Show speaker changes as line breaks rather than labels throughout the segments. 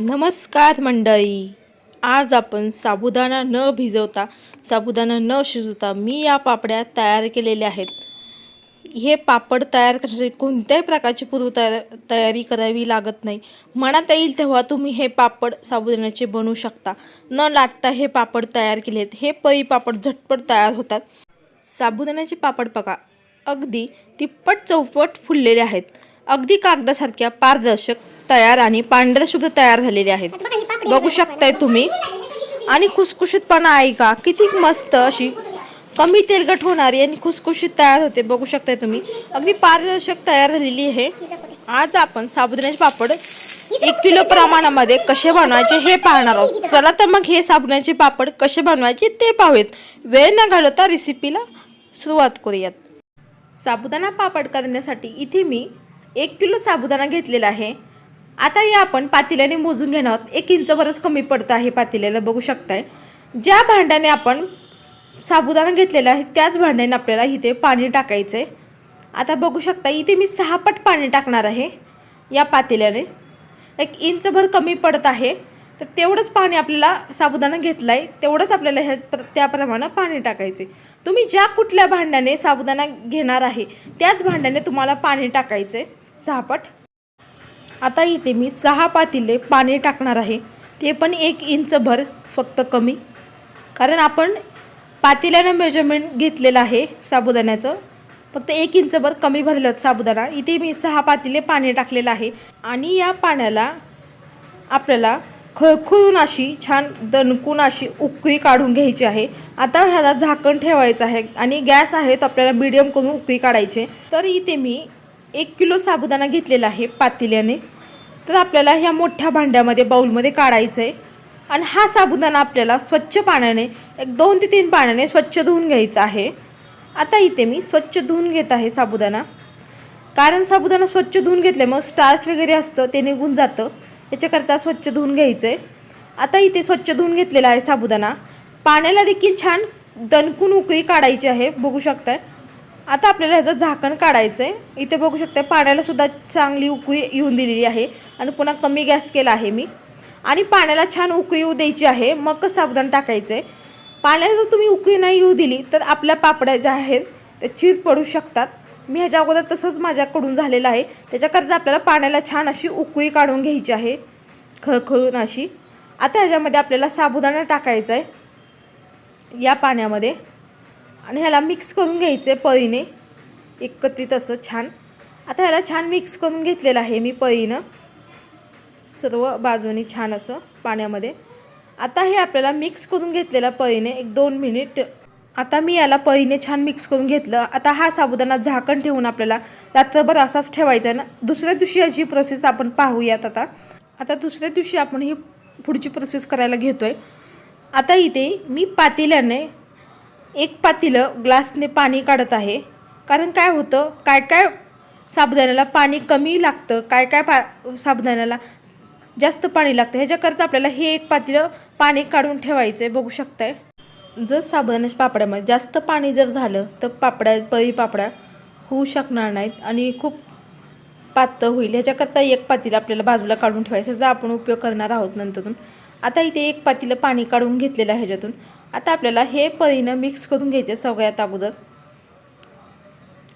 नमस्कार मंडळी. आज आपण साबुदाणा न भिजवता साबुदाणा न शिजवता मी या पापड्या तयार केलेल्या आहेत. हे पापड तयार करण्यासाठी कोणत्याही प्रकारची पूर्व तया तयारी करावी लागत नाही. मनात येईल तेव्हा तुम्ही हे पापड साबुदाण्याचे बनवू शकता. न लाटता हे पापड तयार केले आहेत. हे पई पापड झटपट तयार होतात. साबुदाण्याचे पापड बघा. अगदी तिप्पट चौपट फुललेले आहेत. अगदी कागदासारख्या पारदर्शक तयार आणि पांढऱ्या शुभ्र तयार झालेले आहेत. बघू शकताय तुम्ही. आणि खुसखुशीतपणा आहे का? किती मस्त अशी कमी तेलकट होणारी आणि खुसखुशीत तयार होते. बघू शकताय तुम्ही. अगदी पारदर्शक तयार झालेली आहे. आज आपण साबुदाण्याचे पापड एक किलो प्रमाणामध्ये कसे बनवायचे हे पाहणार आहोत. चला तर मग हे साबुदाण्याचे पापड कसे बनवायचे ते पाहूयात. वेळ न घालवता रेसिपीला सुरुवात करूयात. साबुदाणा पापड करण्यासाठी इथे मी एक किलो साबुदाणा घेतलेला आहे. आता हे आपण पातेल्याने मोजून घेणार आहोत. एक इंचभरच कमी पडतं आहे पातेल्याला बघू शकताय. ज्या भांड्याने आपण साबुदाणा घेतलेला आहे त्याच भांड्याने आपल्याला इथे पाणी टाकायचं आहे आता बघू शकता इथे मी सहा पट पाणी टाकणार आहे या पातेल्याने. एक इंचभर कमी पडत आहे तर तेवढंच पाणी आपल्याला साबुदाणा घेतला आहे तेवढंच आपल्याला ह्या प्र- त्याप्रमाणे पाणी टाकायचे तुम्ही ज्या कुठल्या भांड्याने साबुदाणा घेणार आहे त्याच भांड्याने तुम्हाला पाणी टाकायचे सहा पट. आता इथे मी सहा पातिले पाणी टाकणार आहे. ते पण एक इंचभर फक्त कमी. कारण आपण पातेल्यानं मेजरमेंट घेतलेलं आहे साबुदाण्याचं. फक्त एक इंचभर कमी भरलं साबुदाणा. इथे मी सहा पातीले पाणी टाकलेलं आहे. आणि या पाण्याला आपल्याला खळखळून अशी छान दणकून अशी उकळी काढून घ्यायची आहे. आता ह्याला झाकण ठेवायचं आहे. आणि गॅस आहे तर आपल्याला मिडियम करून उकळी काढायची तर इथे मी एक किलो साबुदाणा घेतलेला आहे पातेल्याने. तर आपल्याला ह्या मोठ्या भांड्यामध्ये बाऊलमध्ये काढायचं आहे आणि हा साबुदाणा आपल्याला स्वच्छ पाण्याने एक दोन ते तीन पाण्याने स्वच्छ धुवून घ्यायचा आहे. आता इथे मी स्वच्छ धुवून घेत आहे साबुदाणा. कारण साबुदाणा स्वच्छ धुवून घेतल्यामुळं स्टार्च वगैरे असतं ते निघून जातं. याच्याकरता स्वच्छ धुवून घ्यायचं आहे आता इथे स्वच्छ धुवून घेतलेला आहे साबुदाणा. पाण्याला देखील छान दणकून उकळी काढायची आहे बघू शकताय. आता आपल्याला ह्याचं झाकण काढायचं आहे इथे बघू शकते पाण्याला सुद्धा चांगली उकळी येऊन दिलेली आहे. आणि पुन्हा कमी गॅस केला आहे मी. आणि पाण्याला छान उकळी येऊ द्यायची आहे. मग साबुदाणा टाकायचं आहे पाण्याला जर तुम्ही उकळी नाही येऊ दिली तर आपल्या पापड्या ज्या आहेत त्या चीर पडू शकतात. मी ह्याच्या अगोदर तसंच माझ्याकडून झालेलं आहे. त्याच्याकरता आपल्याला पाण्याला छान अशी उकळी काढून घ्यायची आहे. खळखळून अशी. आता ह्याच्यामध्ये आपल्याला साबुदाणा टाकायचा आहे या पाण्यामध्ये. आणि ह्याला मिक्स करून घ्यायचं आहे पळीने. एकत्रित असं छान. आता ह्याला छान मिक्स करून घेतलेलं आहे मी पळीनं. सर्व बाजूनी छान असं पाण्यामध्ये. आता हे आपल्याला मिक्स करून घेतलेलं पळीने एक दोन मिनिट आता मी याला पळीने छान मिक्स करून घेतलं. आता हा साबुदाणा झाकण ठेवून आपल्याला रात्रभर असाच ठेवायचा आहे ना. दुसऱ्या दिवशी याची प्रोसेस आपण पाहूयात आता. आता दुसऱ्या दिवशी आपण ही पुढची प्रोसेस करायला घेतो आहे आता इथे मी पातेल्याने एक पातीलं ग्लासने पाणी काढत आहे. कारण काय होतं? काय काय साबुदाण्याला पाणी कमी लागतं? काय काय पा साबुदाण्याला जास्त पाणी लागतं? ह्याच्याकरता आपल्याला हे एक पातीलं पाणी काढून ठेवायचं आहे बघू शकताय. जर साबुदाण्याच्या पापड्यामध्ये जास्त पाणी जर झालं तर पापड्या पळी पापड्या होऊ शकणार नाहीत आणि खूप पातळ होईल. ह्याच्याकरता एक पातीला आपल्याला बाजूला काढून ठेवायचं. जर आपण उपयोग करणार आहोत नंतरून आता इथे एक पातीलं पाणी काढून घेतलेलं आहे ह्याच्यातून. आता आपल्याला हे परीनं मिक्स करून घ्यायचे सगळ्यात अगोदर.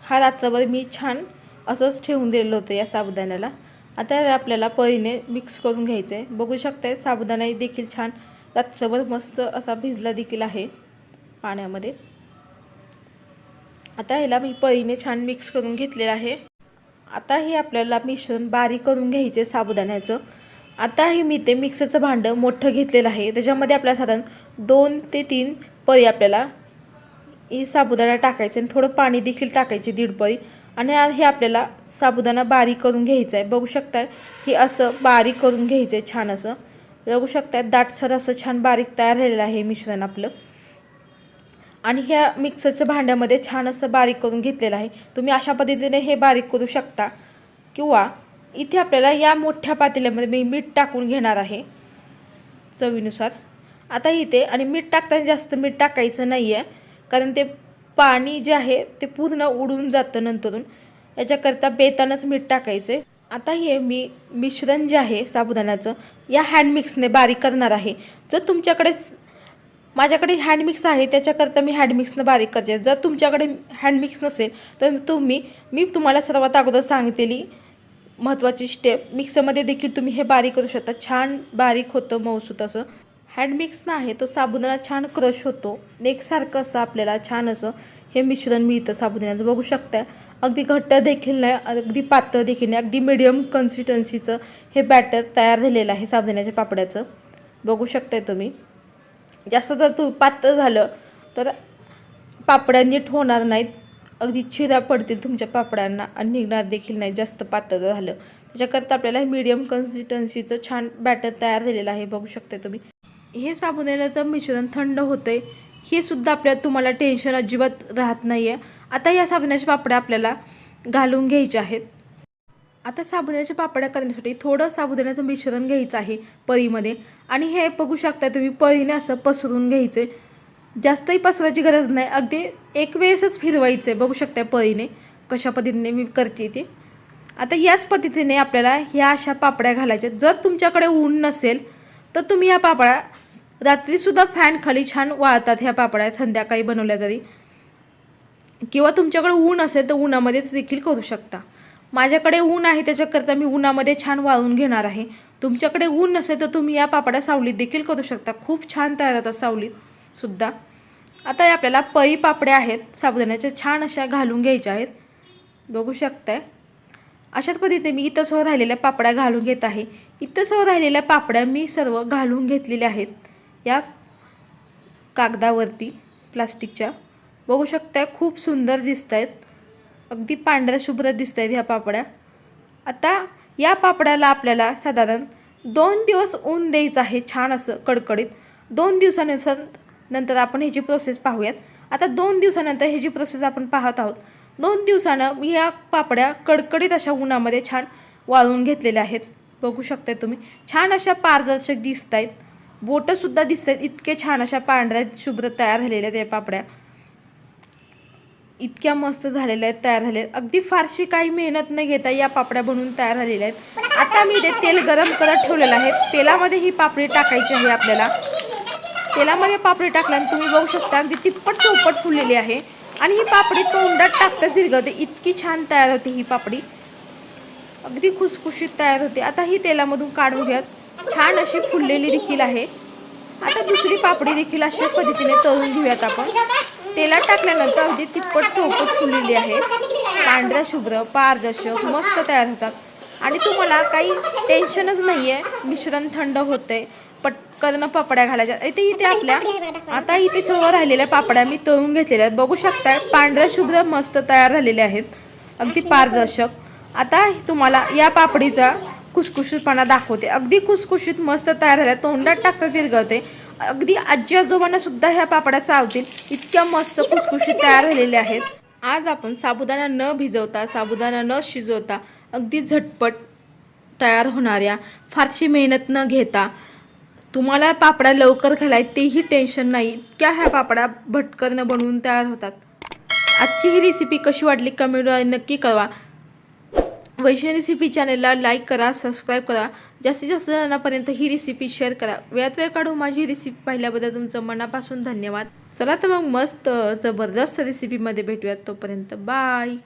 हा रात्रभर मी छान असंच ठेवून दिलेलं होतं या साबुदाण्याला. आता आपल्याला परीने मिक्स करून घ्यायचं आहे. बघू शकताय साबुदाणा देखील छान रात्रभर मस्त असा भिजला देखील आहे पाण्यामध्ये. आता ह्याला मी परीने छान मिक्स करून घेतलेलं आहे. आता हे आपल्याला मिश्रण बारीक करून घ्यायचे साबुदाण्याचं. आता हे मी ते मिक्सरचं भांडं मोठं घेतलेलं आहे. त्याच्यामध्ये आपल्याला साधारण दोन ते तीन पळी आपल्याला ही साबुदाणा टाकायचं आणि थोडं पाणी देखील टाकायचे दीड पळी आणि हे आपल्याला साबुदाणा बारीक करून घ्यायचं आहे. बघू शकताय हे असं बारीक करून घ्यायचं आहे छान असं. बघू शकताय दाटसर असं छान बारीक तयार झालेलं आहे मिश्रण आपलं. आणि ह्या मिक्सरच्या भांड्यामध्ये छान असं बारीक करून घेतलेलं आहे. तुम्ही अशा पद्धतीने हे बारीक करू शकता. किंवा इथे आपल्याला या मोठ्या पातेल्यामध्ये मी मीठ टाकून घेणार आहे चवीनुसार. आता इथे आणि मीठ टाकताना जास्त मीठ टाकायचं नाही आहे कारण ते पाणी जे आहे ते पूर्ण उडून जातं नंतरून. याच्याकरता बेतानच मीठ टाकायचे आता हे मी मिश्रण जे आहे साबुदाण्याचं या हँडमिक्सने बारीक करणार आहे. जर तुमच्याकडे माझ्याकडे हँडमिक्स आहे त्याच्याकरता मी हँडमिक्सनं बारीक करते. जर तुमच्याकडे हँडमिक्स नसेल तर तुम्ही मी तुम्हाला सर्वात अगोदर सांगितलेली महत्त्वाची स्टेप मिक्सरमध्ये देखील तुम्ही हे बारीक करू शकता. छान बारीक होतं मऊसूत असं. हँडमिक्स ना आहे तो साबुदाणा छान क्रश होतो. एकसारखं असं आपल्याला छान असं हे मिश्रण मिळतं साबुदाण्याचं. बघू शकता अगदी घट्ट देखील नाही अगदी पातळ देखील नाही अगदी मिडियम कन्सिस्टन्सीचं हे बॅटर तयार झालेलं आहे साबुदाण्याच्या पापड्याचं. बघू शकताय तुम्ही. जास्त जर तू पातळ झालं तर पापड्या नीट होणार नाहीत. अगदी चिरा पडतील तुमच्या पापड्यांना आणि निघणार देखील नाही जास्त पातळ झालं. त्याच्याकरता आपल्याला मीडियम कन्सिस्टन्सीचं छान बॅटर तयार झालेलं आहे. बघू शकता तुम्ही. हे साबुदाण्याचं मिश्रण थंड होतंय हे सुद्धा आपल्या तुम्हाला टेन्शन अजिबात राहत नाही आहे आता या साबुदाण्याच्या पापड्या आपल्याला घालून घ्यायच्या आहेत. आता साबुदाण्याच्या पापड्या करण्यासाठी थोडं साबुदाण्याचं मिश्रण घ्यायचं आहे परीमध्ये. आणि हे बघू शकता तुम्ही परीने असं पसरून घ्यायचे जास्तही पसरायची गरज नाही अगदी एक वेळेसच फिरवायचं आहे बघू शकता परीने कशा पद्धतीने मी करते ते. आता याच पद्धतीने आपल्याला ह्या अशा पापड्या घालायच्या जर तुमच्याकडे ऊन नसेल तर तुम्ही ह्या पापड्या रात्रीसुद्धा फॅन खाली छान वाळतात ह्या पापड्या संध्याकाळी बनवल्या तरी. किंवा तुमच्याकडे ऊन असेल तर उन्हामध्ये देखील करू शकता. माझ्याकडे ऊन आहे त्याच्याकरता मी उन्हामध्ये छान वाळून घेणार आहे. तुमच्याकडे ऊन नसेल तर तुम्ही या पापड्या सावलीत देखील करू शकता. खूप छान तयार होतात सावलीत सुद्धा. आता या आपल्याला पळी पापड्या आहेत. साबुदाण्याच्या छान अशा घालून घ्यायच्या आहेत. बघू शकताय. अशाच पद्धतीने मी इथं सह राहिलेल्या पापड्या घालून घेत आहे. इथं सह राहिलेल्या पापड्या मी सर्व घालून घेतलेल्या आहेत. या कागदावरती प्लास्टिकच्या. बघू शकताय खूप सुंदर दिसत आहेत अगदी पांढऱ्या शुभ्र दिसत आहेत ह्या पापड्या. आता या पापड्याला आपल्याला साधारण दोन दिवस ऊन द्यायचं आहे छान असं कडकडीत. दोन दिवसानंतर नंतर आपण ह्याची प्रोसेस पाहूयात. आता दोन दिवसानंतर ह्याची प्रोसेस आपण पाहत आहोत. दोन दिवसानं मी या पापड्या कडकडीत अशा उन्हामध्ये छान वाळवून घेतलेल्या आहेत. बघू शकताय तुम्ही. छान अशा पारदर्शक दिसत आहेत बोटंसुद्धा दिसत आहेत इतके छान अशा पांढऱ्या शुभ्र तयार झालेल्या आहेत या पापड्या. इतक्या मस्त झालेल्या आहेत तयार झालेल्या आहेत. अगदी फारशी काही मेहनत न घेता या पापड्या बनवून तयार झालेल्या आहेत. आता मी ते तेल गरम करत ठेवलेलं आहे. तेलामध्ये ही पापडी टाकायची आहे आपल्याला. तेलामध्ये पापडी टाकल्याने तुम्ही बघू शकता अगदी तिप्पट चौपट फुललेली आहे. आणि ही पापडी तोंडात टाकताच विरघळते इतकी छान तयार होते ही पापडी. अगदी खुसखुशीत तयार होते. आता ही तेलामधून काढून घ्यात छान अशी फुललेली देखील आहे. आता दुसरी पापडी देखील अशा पद्धतीने तळून घेऊयात आपण. तेलात टाकल्यानंतर अगदी तिप्पट चौपट फुललेली आहे. पांढऱ्या शुभ्र पारदर्शक मस्त तयार होतात. आणि तुम्हाला काही टेन्शनच नाही आहे मिश्रण थंड होतंय. पटकन पापड्या घालायच्या. इथे इथे आपल्या आता इथे सर्व राहिलेल्या पापड्या मी तळून घेतलेल्या आहेत. बघू शकताय पांढऱ्या शुभ्र मस्त तयार झालेल्या आहेत. अगदी पारदर्शक. आता तुम्हाला या पापडीचा खुसखुशीतपणा दाखवते. अगदी खुसखुशीत मस्त तयार झाल्या. तोंडात टाकता विरगळते अगदी आजी आजोबांना सुद्धा ह्या पापड्या चावतील. इतक्या मस्त खुसखुशीत तयार झालेल्या आहेत. आज आपण साबुदाणा न भिजवता साबुदाणा न शिजवता अगदी झटपट तयार होणाऱ्या फारशी मेहनत न घेता तुम्हाला पापड्या लवकर घालाय तेही टेन्शन नाही. इतक्या ह्या पापड्या भटकरनं बनवून तयार होतात. आजची ही रेसिपी कशी वाटली कमेंटद्वारे नक्की कळवा. वैष्णवी रेसिपी चॅनलला लाईक करा सबस्क्राईब करा. जास्तीत जास्त जणांपर्यंत ही रेसिपी शेअर करा. वेळात वेळ काढून माझी रेसिपी पाहिल्याबद्दल तुमचं मनापासून धन्यवाद. चला तर मग मस्त जबरदस्त रेसिपीमध्ये भेटूयात तोपर्यंत. बाय